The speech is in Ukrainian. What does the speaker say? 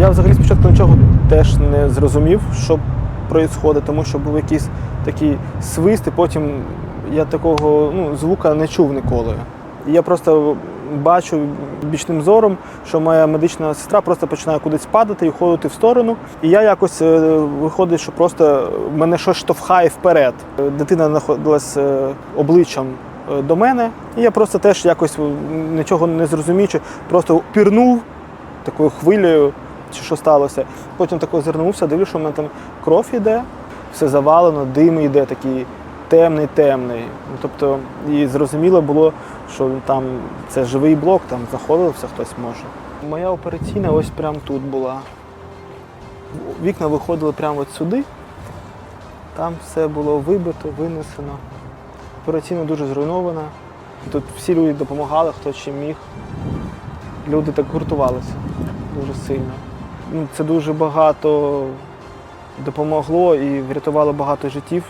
Я взагалі спочатку нічого теж не зрозумів, що відбувається, тому що був якийсь такий свист, і потім я такого ну, звука не чув ніколи. І я просто бачу бічним зором, що моя медична сестра просто починає кудись падати і уходити в сторону. І я якось е, виходить, що просто мене щось штовхає вперед. Дитина знаходилась е, обличчям е, до мене, і я просто теж якось нічого не зрозуміючи, просто пірнув такою хвилею, чи що сталося. Потім тако звернувся, дивлюся, що в мене там кров іде, все завалено, дим йде такий темний, темний. Ну, тобто, і зрозуміло було, що там це живий блок, там заходився хтось може. Моя операційна ось прямо тут була. Вікна виходили прямо от сюди. Там все було вибито, винесено. Операційна дуже зруйнована. Тут всі люди допомагали, хто чим міг. Люди так гуртувалися дуже сильно. Ну, Це дуже багато допомогло і врятувало багато життів.